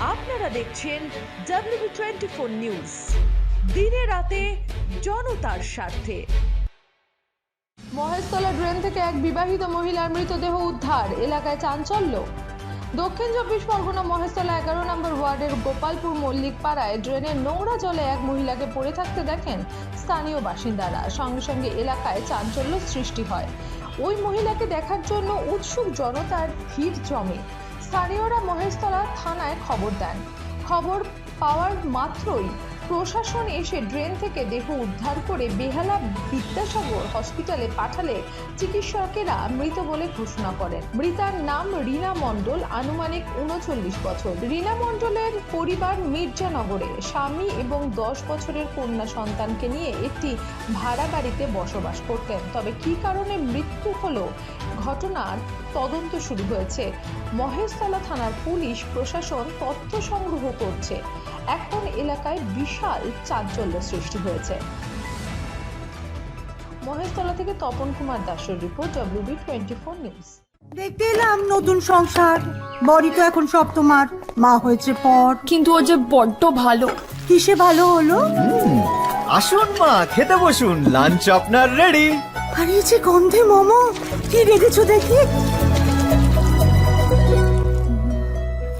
আপনারা দেখছেন W twenty four news দিনে রাতে জনতার স্বার্থে। মহেশতলা ড্রেন থেকে এক বিবাহিত মহিলার মৃতদেহ উদ্ধার, এলাকায় চাঞ্চল্য। দক্ষিণ চব্বিশ পরগনা মহেশতলা এগারো নম্বর ওয়ার্ডের গোপালপুর মল্লিক পাড়ায় ড্রেনের নোংরা জলে এক মহিলাকে পড়ে থাকতে দেখেন স্থানীয় বাসিন্দারা। সঙ্গে সঙ্গে এলাকায় চাঞ্চল্য সৃষ্টি হয়। ওই মহিলাকে দেখার জন্য উৎসুক জনতার ভিড় জমে। স্থানীয়রা মহেশতলা থানায় খবর দেন। খবর পাওয়ার মাত্রই প্রশাসন এসে ড্রেন থেকে দেহ উদ্ধার করে বেহালা বিদ্যাসাগর হসপিটালে পাঠালে চিকিৎসকেরা মৃত বলে ঘোষণা করেন। মৃতার নাম রীনা মণ্ডল, আনুমানিক উনচল্লিশ বছর। রীনা মণ্ডলের পরিবার মির্জানগরে। স্বামী এবং দশ বছরের কন্যা সন্তানকে নিয়ে একটি ভাড়া বাড়িতে বসবাস করতেন। তবে কী কারণে মৃত্যু হলো ঘটনার তদন্ত শুরু হয়েছে। মহেশতলা থানার পুলিশ, প্রশাসন তথ্য সংগ্রহ করছে। এখন এলাকায় বিশাল চাঞ্চল্য সৃষ্টি হয়েছে। মহেশতলা থেকে তপন কুমার দাসের report WB twenty four news দেখতে এলাম নতুন সংসার। বড়ি তো এখন সব তোমার। মা হয়েছে পর। কিন্তু ও যে বড্ড ভালো। কিসে ভালো হলো? আসুন মা খেতে বসুন। লাঞ্চ আপনার রেডি আর এই যে গন্ধে মোমো কি রেখেছো দেখি?